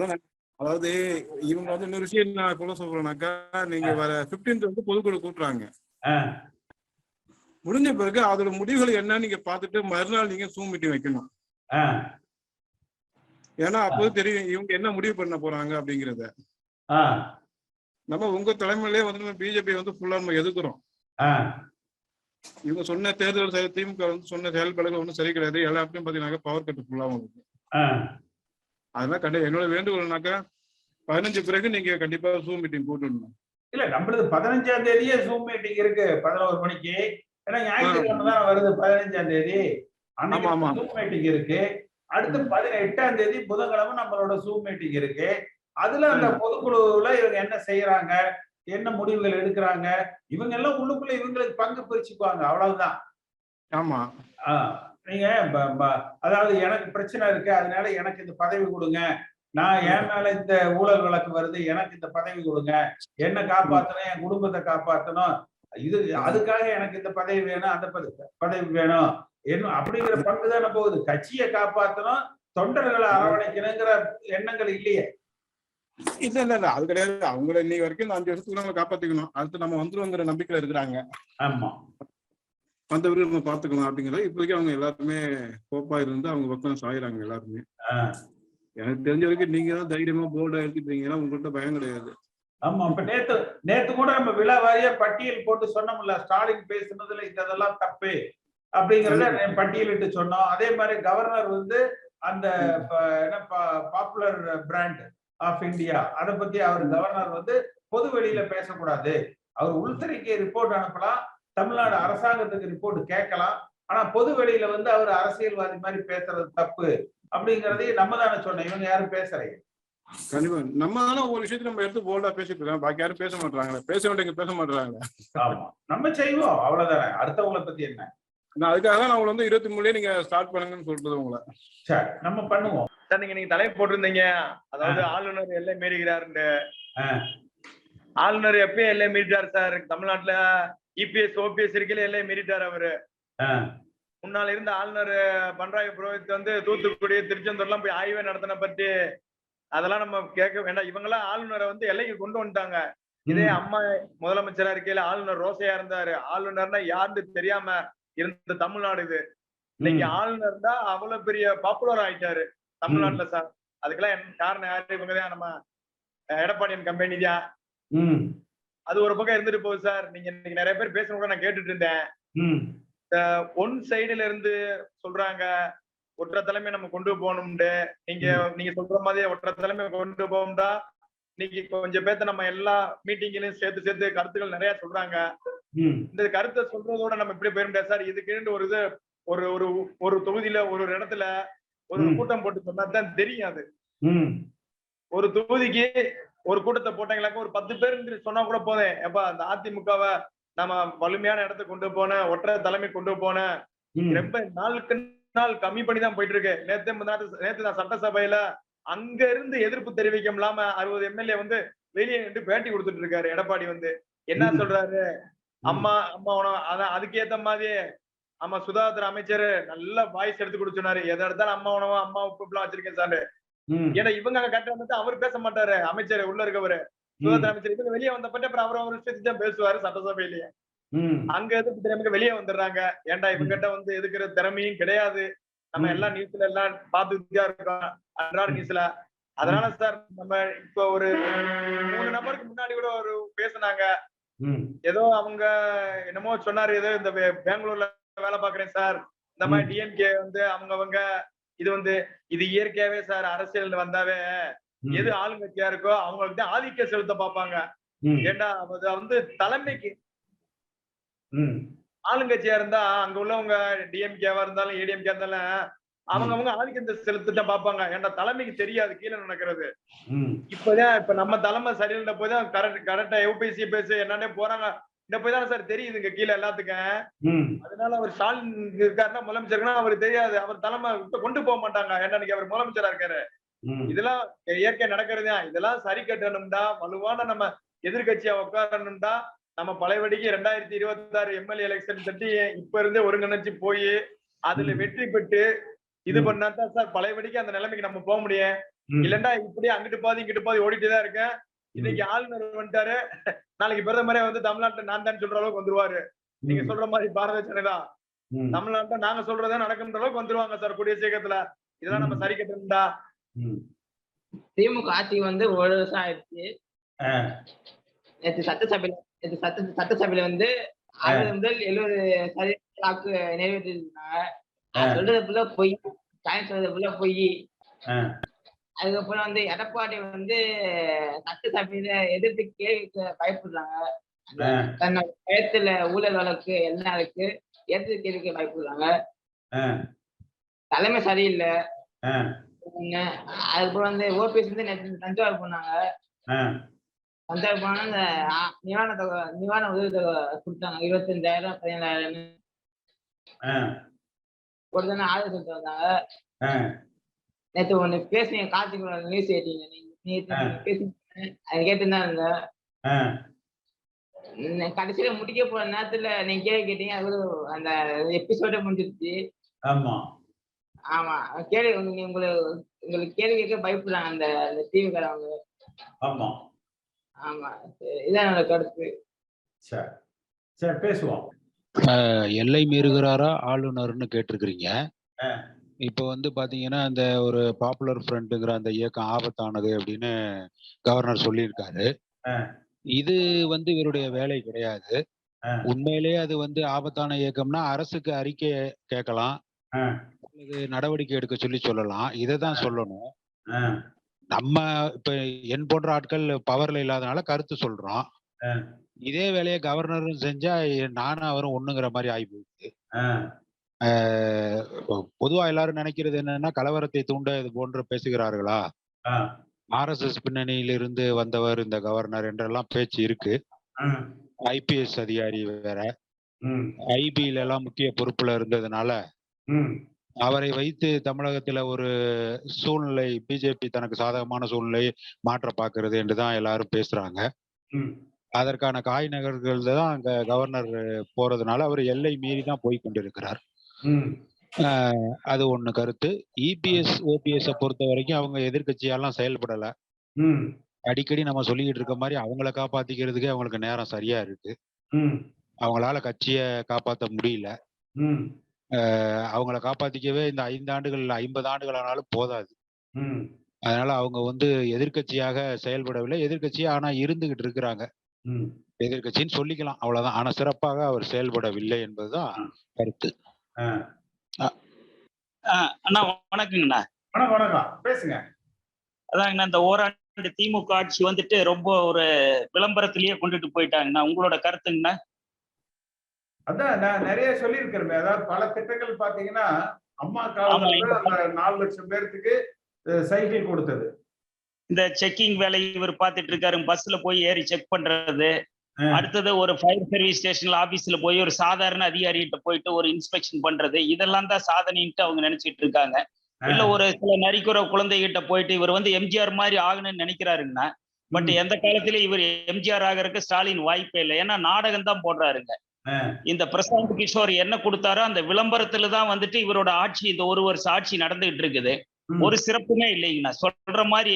அதான் அதாவது இவங்க வந்து இன்னொரு விஷயம் நான் சொல்ல சொல்றேன்னாக்கா நீங்க வர 15th வந்து பொதுக்குழு கூட்டுறாங்க. முடிஞ்ச பிறகு அதோட முடிவுகள் என்னன்னு நீங்க பார்த்துட்டு மறுநாள் நீங்க ஜூம் மீட்டிங் வைக்கணும். ஏன்னா அப்போது தெரியும் இவங்க என்ன முடிவு பண்ண போறாங்க அப்படிங்கறத. நம்ம உங்க தலைமையிலே வந்து நம்ம பிஜேபி வந்து ஃபுல்லா நம்ம எதிர்க்கிறோம். ஆ, இவங்க சொன்ன தேர்தல் திமுக வந்து சொன்ன செயல்பாடுகள் ஒன்றும் சரி கிடையாது. எல்லாத்தையும் பாத்தீங்கன்னாக்கா பவர் கட் ஃபுல்லாக உங்களுக்கு. அதெல்லாம் கண்டிப்பா என்னோட வேண்டுகோள்னாக்கா பதினஞ்சு பிறகு நீங்க கண்டிப்பா ஜூம் மீட்டிங் கூட்டணும் இல்ல நம்மளது பதினஞ்சாம் தேதியே ஜூம் மீட்டிங் இருக்கு பதினோரு மணிக்கு. ஏன்னா ஞாயிற்றுக்கிழமை தான் வருது பதினஞ்சாம் தேதி. ஜூம் மீட்டிங் இருக்கு. அடுத்து பதினெட்டாம் தேதி புதன்கிழமை நம்மளோட ஜூம் மீட்டிங் இருக்கு. அதுல அந்த பொதுக்குழுவுல இவங்க என்ன செய்யறாங்க என்ன முடிவுகள் எடுக்கிறாங்க இவங்க எல்லாம் உள்ளுக்குள்ள இவங்களுக்கு பங்கு பிரிச்சுக்குவாங்க அவ்வளவுதான். ஆமா. ஆஹ் நீங்க அதாவது எனக்கு பிரச்சனை இருக்கு அதனால எனக்கு இந்த பதவி கொடுங்க. நான் என் மேல இந்த ஊழல் வழக்கு வருது எனக்கு இந்த பதவி கொடுங்க. என்ன காப்பாத்தணும் என் குடும்பத்தை காப்பாத்தணும். இது அதுக்காக எனக்கு இந்த பதவி வேணும் அந்த பதவி பதவி வேணும். என்ன அப்படிங்கிற பங்கு தானே போகுது. கட்சியை காப்பாத்தணும் தொண்டர்களை அரவணைக்கணுங்கிற எண்ணங்கள் இல்லையே. இல்ல இல்ல இல்ல. அது கிடையாது. அவங்கள இன்னைக்கு வரைக்கும் இந்த அஞ்சு வருஷத்துக்கு நம்ம காப்பாத்திக்கணும். அடுத்து நம்ம வந்துருவோங்கிற நம்பிக்கையில இருக்கிறாங்க. ஆமா. பிறகு நம்ம பாத்துக்கலாம் அப்படிங்கறத இப்போதைக்கு அவங்க எல்லாருமே கோப்பா இருந்து அவங்க பக்கம் சாயிறாங்க எல்லாருமே. எனக்கு தெரிஞ்ச வரைக்கும் நீங்க தான் தைரியமா போல்டா எடுத்துட்டீங்கன்னா உங்கள்கிட்ட பயம் கிடையாது. ஆமா இப்ப நேத்து நேத்து கூட நம்ம விழா வாரியா பட்டியல் போட்டு சொன்னோம்ல ஸ்டாலின் பேசுனதுல இந்த இதெல்லாம் தப்பு அப்படிங்கறத பட்டியலிட்டு சொன்னோம். அதே மாதிரி கவர்னர் வந்து அந்த என்ன பாப்புலர் பிராண்ட் ஆஃப் இந்தியா அதை பத்தி அவர் கவர்னர் வந்து பொது வெளியில பேசக்கூடாது. அவர் உள்துறைக்கு ரிப்போர்ட் அனுப்பலாம். தமிழ்நாடு அரசாங்கத்துக்கு ரிப்போர்ட் கேட்கலாம். ஆனா பொது வெளியில வந்து அவர் அரசியல்வாதி மாதிரி பேசுறது தப்பு அப்படிங்கறதையும் நம்ம தானே சொன்னோம். இவங்க யாரும் பேசலையே. கண்டிப்பா. நம்ம தானே ஒவ்வொரு விஷயத்தையும் நம்ம எடுத்து போல்டா பேசிட்டு இருக்கோம். பாக்கி யாரும் பேச மாட்டாங்களே பேச வேண்டியவங்க பேச மாட்டாங்களே ஆமா. நம்ம செய்வோம். அவ்வளவுதானே. அடுத்தவங்களை பத்தி என்ன? நான் அதுக்காக தான் நான் உங்களை வந்து இருபத்தி மூணுலயே நீங்க ஸ்டார்ட் பண்ணுங்கன்னு சொல்றது உங்களை. சரி நம்ம பண்ணுவோம். சார் நீங்க நீங்க தலைப்பு போட்டிருந்தீங்க. அதாவது ஆளுநர் எல்லை மீறுகிறாருன்னு. ஆளுநர் எப்பயும் எல்லை மீறிட்டார் சார். தமிழ்நாட்டுல இபிஎஸ் ஓபிஎஸ் இருக்கையில எல்லை மீறிட்டார் அவரு. முன்னால இருந்த ஆளுநர் பன்ராய புரோஹித் வந்து தூத்துக்குடி திருச்செந்தூர்லாம் போய் ஆய்வே நடத்தின பற்றி அதெல்லாம் நம்ம கேட்க வேண்டாம். இவங்கெல்லாம் ஆளுநரை வந்து எல்லைக்கு கொண்டு வந்துட்டாங்க. இதே அம்மா முதலமைச்சரா இருக்கையில ஆளுநர் ரோசையா இருந்தாரு. ஆளுநர்னா யாருன்னு தெரியாம இருந்த தமிழ்நாடு இது. இன்னைக்கு ஆளுநர் தான் அவ்வளவு பெரிய பாப்புலர் ஆயிட்டாரு தமிழ்நாட்டுல சார். அதுக்கெல்லாம் காரணம் யாரு? இவங்க தான் நம்ம எடப்பாடியன் கம்பெனி தான். அது ஒரு பக்கம் இருந்துட்டு போகுது சார். நீங்க இன்னைக்கு நிறைய பேர் கூட நான் கேட்டுட்டு இருந்தேன். ஒன் சைடுல இருந்து சொல்றாங்க ஒற்ற தலைமை நம்ம கொண்டு போகணும்னு நீங்க நீங்க சொல்ற மாதிரி ஒற்ற தலைமை கொண்டு போகணும்டா இன்னைக்கு கொஞ்சம் பேர்த்த நம்ம எல்லா மீட்டிங்லயும் சேர்த்து சேர்த்து கருத்துக்கள் நிறைய சொல்றாங்க. இந்த கருத்தை சொல்றதோட நம்ம இப்படி போயிட முடியாது சார் இதுக்குன்னு ஒரு இது ஒரு ஒரு ஒரு தொகுதியில ஒரு ஒரு இடத்துல ஒரு. கூட்டம் போட்டு சொன்னா தான் தெரியும் அது. ஒரு தொகுதிக்கு ஒரு கூட்டத்தை போட்டாங்களாக்க ஒரு பத்து பேர் சொன்னா கூட போதேன் எப்ப அந்த அதிமுகவை நம்ம வலிமையான இடத்துக்கு கொண்டு போன ஒற்றை தலைமை கொண்டு போன ரொம்ப நாளுக்கு நாள் கம்மி பண்ணி தான் போயிட்டு இருக்கு நேத்து நேத்து நான் சட்டசபையில அங்க இருந்து எதிர்ப்பு தெரிவிக்க இல்லாம அறுபது எம்எல்ஏ வந்து வெளியே நின்று பேட்டி கொடுத்துட்டு இருக்காரு எடப்பாடி வந்து. என்ன. சொல்றாரு? அம்மா அம்மா உணவு அதான் அதுக்கேத்த மாதிரி ஆமா சுகாதார அமைச்சர் நல்ல வாய்ஸ் எடுத்து கொடுத்து சொன்னாரு. எதை எடுத்தாலும் அம்மா உணவு அம்மா உப்பு வச்சிருக்கேன் சார். ஏன்னா இவங்க அங்க கட்ட வந்துட்டு அவர் பேச மாட்டாரு. அமைச்சர் உள்ள இருக்கவரு. சுகாதார அமைச்சர். இவங்க வெளியே வந்த பற்றி அப்புறம் அவர் அவர் விஷயத்தை தான் பேசுவாரு சட்டசபையிலேயே. அங்க எதிர்ப்பு திறமைக்கு வெளியே வந்துடுறாங்க. ஏன்டா இவங்கிட்ட வந்து எதுக்குற திறமையும் கிடையாது. நம்ம. எல்லா நியூஸ்ல எல்லாம் பார்த்துட்டு இருக்கோம். அன்றாட நியூஸ்ல அதனால சார் நம்ம இப்ப ஒரு மூணு நபருக்கு முன்னாடி கூட ஒரு பேசுனாங்க. ஏதோ அவங்க என்னமோ சொன்னாரு. ஏதோ இந்த பெங்களூர்ல வேலை பாக்குறேன் சார். இந்த மாதிரி டிஎம்கே வந்து அவங்க அவங்க இது வந்து இது இயற்கையாவே சார் அரசியல் வந்தாவே எது ஆளுங்கட்சியா இருக்கோ அவங்களுக்கு தான் ஆதிக்கம் செலுத்த பார்ப்பாங்க. ஏண்டா அது வந்து தலைமைக்கு. ஆளுங்கட்சியா இருந்தா அங்க உள்ளவங்க டிஎம்கேவா இருந்தாலும் ஏடிஎம்கே இருந்தாலும் அவங்க அவங்க ஆதிக்கத்தை செலுத்திட்ட பாப்பாங்க ஏன்டா தலைமைக்கு தெரியாது கீழே நடக்கிறது. இப்பதான் இப்ப நம்ம தலைமை சரியில்லை போய் தான் கரெக்ட் கரெக்டா யூபிசி பேசு என்னன்னே போறாங்க. இந்த போய் தானே சார் தெரியுதுங்க கீழே எல்லாத்துக்கும். அதனால அவர் ஸ்டாலின் இருக்காருன்னா முதலமைச்சருக்குன்னா அவர் தெரியாது. அவர் தலைமை கொண்டு போக மாட்டாங்க. ஏன்னா இன்னைக்கு அவர் முதலமைச்சரா இருக்காரு. இதெல்லாம் இயற்கை நடக்கிறதா இதெல்லாம் சரி கட்டணும்டா. வலுவான நம்ம எதிர்கட்சியா உட்காரணும்டா. நம்ம பழையபடிக்கு ரெண்டாயிரத்தி இருபத்தி ஆறு எம்எல்ஏ எலெக்ஷன் தட்டி இப்ப இருந்தே ஒருங்கிணைச்சு போய் அதுல. வெற்றி பெற்று இது. பண்ணாதான் சார் பழையபடிக்கு அந்த நிலைமைக்கு நம்ம போக முடியும். இல்லன்னா இப்படி அங்கிட்டு பாதி இங்கிட்டு பாதி ஓடிட்டே தான் இருக்கேன். இன்னைக்கு ஆளுநர் வந்துட்டாரு. நாளைக்கு பிரதமரே வந்து தமிழ்நாட்டுல நான் தான் சொல்ற அளவுக்கு வந்துருவாரு. நீங்க சொல்ற மாதிரி பாரத ஜனதா. தமிழ்நாட்டுல நாங்க சொல்றதா நடக்குன்ற அளவுக்கு வந்துருவாங்க சார் கூடிய சீக்கிரத்துல. இதெல்லாம் நம்ம சரி கட்டணும்டா. ம். திமுக ஆட்சி வந்து ஒரு வருஷம் ஆயிடுச்சு. நேற்று சட்டசபையில நேற்று சட்ட சட்டசபையில வந்து அறுபது முதல் எழுபது சதவீத வாக்கு நிறைவேற்றிருந்தாங்க. சொல்றது ஃபுல்லா பொய். ஸ்டாலின் சொல்றது ஃபுல்லா பொய். அதுக்கப்புறம் வந்து எடப்பாடி வந்து சட்டசபையில எதிர்த்து கேள்வி கேட்க பயப்படுறாங்க. தன்னோட பயத்துல ஊழல் வழக்கு எல்லாம் இருக்கு எதிர்த்து கேள்விக்கு பயப்படுறாங்க. தலைமை சரியில்லை. அதுக்கப்புறம் வந்து ஓபிஎஸ் வந்து நேற்று தஞ்சாவூர் போனாங்க. தஞ்சாவூர் போனா இந்த நிவாரண தொகை நிவாரண உதவி தொகை கொடுத்தாங்க இருபத்தஞ்சாயிரம் பதினேழாயிரம். கொடுத்தோன்னு ஆதரவு சொல்லிட்டு வந்தாங்க. நேற்று ஒண்ணு பேசுனீங்க கார்த்திக் நியூஸ் ஏட்டீங்க நீங்க நேத்து அது கேட்டுதான் இருந்தேன் கடைசியில முடிக்க போற நேரத்துல நீங்க கேள்வி கேட்டீங்க. அது அந்த எபிசோட முடிஞ்சிருச்சு. ஆமா. ஆமா. கேள்வி நீங்க உங்களுக்கு உங்களுக்கு கேள்வி கேட்க பயப்படுறாங்க அந்த அந்த டிவி காரவங்க. ஆமா. ஆமா. இதான் என்னோட கருத்து. சரி. சரி பேசுவோம். எல்லை மீறுகிறாரா ஆளுநர்னு கேட்டிருக்கிறீங்க. இப்போ வந்து பாத்தீங்கன்னா அந்த ஒரு பாப்புலர் ஃப்ரண்ட்டுங்கிற அந்த இயக்கம் ஆபத்தானது அப்படின்னு கவர்னர் சொல்லியிருக்காரு. இது வந்து இவருடைய வேலை கிடையாது. உண்மையிலேயே அது வந்து ஆபத்தான இயக்கம்னா அரசுக்கு அறிக்கை கேட்கலாம். அல்லது நடவடிக்கை எடுக்க சொல்லி சொல்லலாம் இதை தான் சொல்லணும். நம்ம இப்ப என் போன்ற ஆட்கள் பவர்ல இல்லாதனால கருத்து சொல்றோம். இதே வேலையை கவர்னரும் செஞ்சா நானும் அவரும் ஒண்ணுங்கிற மாதிரி ஆகி போகுது ஆ. ஆஹ் பொ- பொதுவா எல்லாரும் நினைக்கிறது என்னன்னா கலவரத்தை தூண்ட இது போன்று பேசுகிறார்களா. ஆர்எஸ்எஸ் பின்னணியிலிருந்து வந்தவர் இந்த கவர்னர் என்றெல்லாம் பேச்சு இருக்கு. ஐபிஎஸ் அதிகாரி வேற ம். ஐபில எல்லாம் முக்கிய பொறுப்புல இருந்ததுனால. அவரை வைத்து தமிழகத்துல ஒரு சூழ்நிலை பிஜேபி தனக்கு சாதகமான சூழ்நிலை மாற்ற பார்க்கிறது என்றுதான் எல்லாரும் பேசுறாங்க. அதற்கான காய் நகர்கள் தான் அங்க கவர்னர் போறதுனால அவர் எல்லை மீறி தான் போய் கொண்டிருக்கிறார் அது ஒண்ணு கருத்து. இபிஎஸ் ஓபிஎஸ் பொறுத்த வரைக்கும் அவங்க எதிர்க்கட்சியெல்லாம் செயல்படல. அடிக்கடி நம்ம சொல்லிக்கிட்டு இருக்க மாதிரி அவங்கள காப்பாத்திக்கிறதுக்கே அவங்களுக்கு நேரம் சரியா இருக்கு. அவங்களால கட்சியை காப்பாற்ற முடியல. அவங்கள காப்பாத்திக்கவே இந்த ஐந்து ஆண்டுகள் ஐம்பது ஆண்டுகள் ஆனாலும் போதாது. அதனால அவங்க வந்து எதிர்க்கட்சியாக செயல்படவில்லை. எதிர்க்கட்சியா ஆனா இருந்துகிட்டு இருக்கிறாங்க. ம். எதிர்க்கட்சின்னு சொல்லிக்கலாம். அவ்வளவுதான். ஆனா சிறப்பாக அவர் செயல்படவில்லை என்பதுதான் கருத்து. அண்ணா வணக்கங்கண்ணா. வணக்கம் வணக்கம். பேசுங்க. அதாங்கண்ணா இந்த ஓராண்டு திமுக ஆட்சி வந்துட்டு ரொம்ப ஒரு விளம்பரத்திலேயே கொண்டுட்டு போயிட்டாங்கண்ணா. உங்களோட கருத்துங்கண்ணா? அதான் நான் நிறைய சொல்லியிருக்கிறேன். அதாவது பல திட்டங்கள் பாத்தீங்கன்னா அம்மா காலத்துல நாலு லட்சம் பேர்த்துக்கு சைக்கிள் கொடுத்தது. இந்த செக்கிங் வேலை இவர் பார்த்துட்டு இருக்காரு. பஸ்ல போய் ஏறி செக் பண்றது. அடுத்தது ஒரு ஃபயர் சர்வீஸ் ஸ்டேஷன்ல ஆபீஸ்ல போய் ஒரு சாதாரண அதிகாரிகிட்ட போயிட்டு ஒரு இன்ஸ்பெக்ஷன் பண்றது. இதெல்லாம் தான் சாதனைன்ட்டு அவங்க நினைச்சிட்டு இருக்காங்க. இல்ல ஒரு சில நரிக்குற குழந்தைகிட்ட போயிட்டு இவர் வந்து எம்ஜிஆர் மாதிரி ஆகணும்னு நினைக்கிறாருங்கன்னா பட். எந்த காலத்திலயும் இவர் எம்ஜிஆர் ஆகறதுக்கு ஸ்டாலின் வாய்ப்பே இல்லை. ஏன்னா நாடகம் தான் போடுறாருங்க. இந்த பிரசாந்த் கிஷோர் என்ன கொடுத்தாரோ அந்த விளம்பரத்துல தான் வந்துட்டு இவரோட ஆட்சி இந்த ஒரு வருஷம் ஆட்சி நடந்துகிட்டு இருக்குது. ஒரு சிறப்புமே இல்லைங்கண்ணா சொல்ற மாதிரி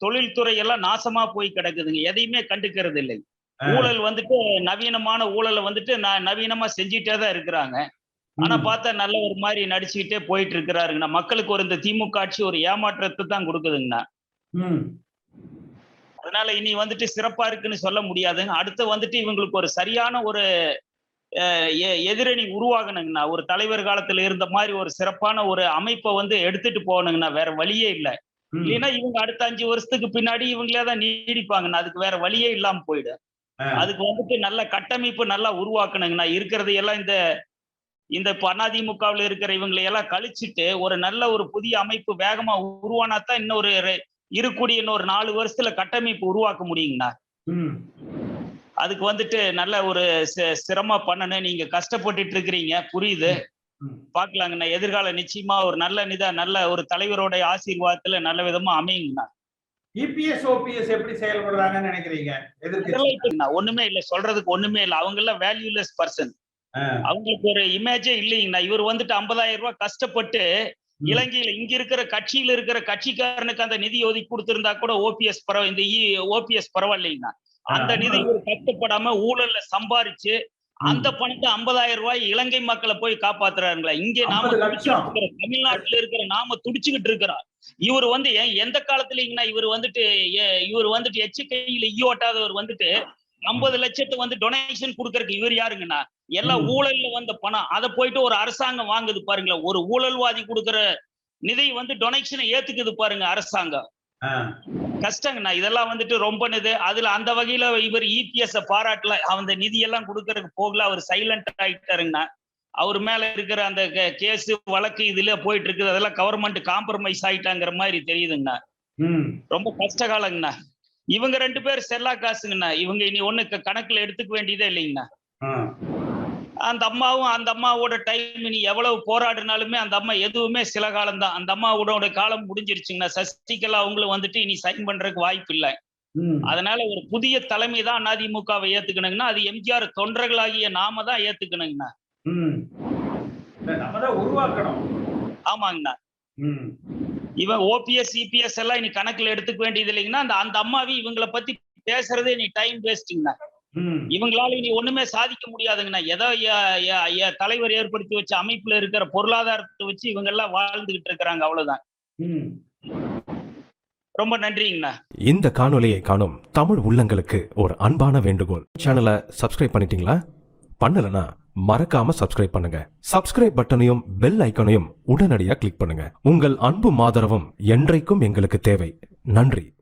தொழில்துறை எல்லாம் நாசமா போய் கிடக்குதுங்க. எதையுமே கண்டுக்கிறது இல்லை ஆ. ஊழல் வந்துட்டு நவீனமான ஊழலை வந்துட்டு ந- நவீனமா செஞ்சுட்டே தான் இருக்கிறாங்க. ஆனா. பார்த்தா நல்ல ஒரு மாதிரி நடிச்சுக்கிட்டே போயிட்டு இருக்கிறாருங்கண்ணா. மக்களுக்கு ஒரு இந்த திமுக ஆட்சி ஒரு ஏமாற்றத்தை தான் கொடுக்குதுங்கண்ணா. அதனால இனி வந்துட்டு சிறப்பா இருக்குன்னு சொல்ல முடியாதுங்க. அடுத்து வந்துட்டு இவங்களுக்கு ஒரு சரியான ஒரு எதிரணி உருவாகணுங்கண்ணா. ஒரு தலைவர் காலத்துல இருந்த மாதிரி ஒரு சிறப்பான ஒரு அமைப்பை வந்து எடுத்துட்டு போகணுங்கண்ணா. வேற வழியே இல்ல. இல்லைன்னா இவங்க அடுத்த அஞ்சு வருஷத்துக்கு பின்னாடி இவங்களே தான் நீடிப்பாங்கண்ணா. அதுக்கு வேற வழியே இல்லாம போயிடும். அதுக்கு வந்துட்டு நல்ல கட்டமைப்பு நல்லா உருவாக்கணுங்கண்ணா. இருக்கிறது எல்லாம் இந்த இந்த இப்ப அதிமுகவில் இருக்கிற இவங்களை எல்லாம் கழிச்சிட்டு ஒரு நல்ல ஒரு புதிய அமைப்பு வேகமா உருவானாதான் இன்னொரு ரெ- இருக்கக்கூடிய இன்னொரு நாலு வருஷத்துல கட்டமைப்பு உருவாக்க முடியுங்கண்ணா. அதுக்கு வந்துட்டு நல்ல ஒரு சிரமம் பண்ணணும் நீங்க கஷ்டப்பட்டுட்டு இருக்கிறீங்க புரியுது. பாக்கலாங்கண்ணா. எதிர்காலம் நிச்சயமா ஒரு நல்ல நிதா நல்ல ஒரு தலைவரோட ஆசீர்வாதத்துல நல்ல விதமா அமையுங்கண்ணா. இபிஎஸ் ஓபிஎஸ் எப்படி செயல்படுறாங்கன்னு நினைக்கிறீங்க? ஒண்ணுமே இல்ல சொல்றதுக்கு ஒண்ணுமே இல்ல. அவங்க எல்லாம் வேல்யூலெஸ் பர்சன். அவங்களுக்கு ஒரு இமேஜே இல்லைங்கண்ணா. இவர் வந்துட்டு ஐம்பதாயிரம் ரூபாய் கஷ்டப்பட்டு இலங்கையில இங்க இருக்கிற கட்சியில இருக்கிற கட்சிக்காரனுக்கு அந்த நிதி ஒதுக்கி கொடுத்திருந்தா கூட ஓபிஎஸ் பரவ இந்த ஓபிஎஸ் பரவாயில்லைங்கண்ணா. அந்த நிதி ஒரு கட்டுப்படாம ஊழல்ல சம்பாரிச்சு அந்த பணத்தை ஐம்பதாயிரம் ரூபாய் இலங்கை மக்களை போய் காப்பாத்துறாருங்களா இங்க நாம 50 லட்சம். துடிச்சுக்கிட்டு இருக்கிற தமிழ்நாட்டுல இருக்கிற நாம துடிச்சுக்கிட்டு இருக்கிறோம் இவர் வந்து எந்த காலத்துலங்கன்னா இவர் வந்துட்டு இவர் வந்துட்டு எச்சக்கையில ஈயோட்டாதவர் வந்துட்டு ஐம்பது லட்சத்தை வந்து டொனேஷன் கொடுக்கறதுக்கு இவர் யாருங்கண்ணா எல்லாம் ம். ஊழல்ல வந்த பணம் அதை போயிட்டு ஒரு அரசாங்கம் வாங்குது பாருங்களேன் ஒரு ஊழல்வாதி கொடுக்கிற நிதி வந்து டொனேஷனை ஏத்துக்குது பாருங்க அரசாங்கம். கஷ்டங்கண்ணா இதெல்லாம் வந்துட்டு ரொம்ப இது அதுல அந்த வகையில இவர் இபிஎஸ் பாராட்டல அந்த நிதியெல்லாம் கொடுக்கறதுக்கு போகல அவர் சைலண்ட் ஆயிட்டாருங்கண்ணா. அவர் மேல இருக்கிற அந்த கேஸ் வழக்கு இதுல போயிட்டு இருக்குது அதெல்லாம் கவர்மெண்ட் காம்ப்ரமைஸ் ஆயிட்டாங்கிற மாதிரி தெரியுதுங்கண்ணா. ரொம்ப கஷ்ட காலங்கண்ணா. இவங்க ரெண்டு பேர் செல்லா காசுங்கண்ணா. இவங்க இனி ஒண்ணு கணக்குல எடுத்துக்க வேண்டியதே இல்லைங்கண்ணா. அந்த அம்மாவும் அந்த அம்மாவோட டைம் இனி எவ்வளவு போராடினாலுமே அந்த அம்மா எதுவுமே சில காலம் தான் அந்த அம்மாவோட காலம் முடிஞ்சிருச்சுங்கண்ணா. சசிகலா அவங்களும் வந்துட்டு இனி சைன் பண்றதுக்கு வாய்ப்பு இல்லை. அதனால ஒரு புதிய தலைமை தான் அதிமுகவை ஏத்துக்கணுங்கன்னா அது எம்ஜிஆர் தொண்டர்களாகிய நாம தான் ஏத்துக்கணுங்கண்ணா. உருவாக்கணும். ஆமாங்கண்ணா. இவன் ஓபிஎஸ் சிபிஎஸ் எல்லாம் இனி கணக்குல எடுத்துக்க வேண்டியது இல்லைங்கன்னா அந்த அந்த அம்மாவி இவங்கள பத்தி பேசுறதே நீ டைம் வேஸ்ட்டுங்கண்ணா ம். இவங்களால இனி ஒண்ணுமே சாதிக்க முடியாதுங்கண்ணா. ஏதோ தலைவர் ஏற்படுத்தி வச்ச அமைப்புல இருக்கிற பொருளாதாரத்தை வச்சு இவங்க எல்லாம் வாழ்ந்துகிட்டு இருக்கிறாங்க. அவ்வளவுதான். ம். ரொம்ப நன்றிங்கண்ணா. இந்த காணொளியை காணும் தமிழ் உள்ளங்களுக்கு ஒரு அன்பான வேண்டுகோள். சேனலை சப்ஸ்கிரைப் பண்ணிட்டீங்களா? பண்ணலனா மறக்காம சப்ஸ்கிரைப் பண்ணுங்க. சப்ஸ்கிரைப் பட்டனையும் பெல் ஐக்கனையும் உடனடியாக கிளிக் பண்ணுங்க. உங்கள் அன்பும் ஆதரவும் என்றைக்கும் எங்களுக்கு தேவை. நன்றி.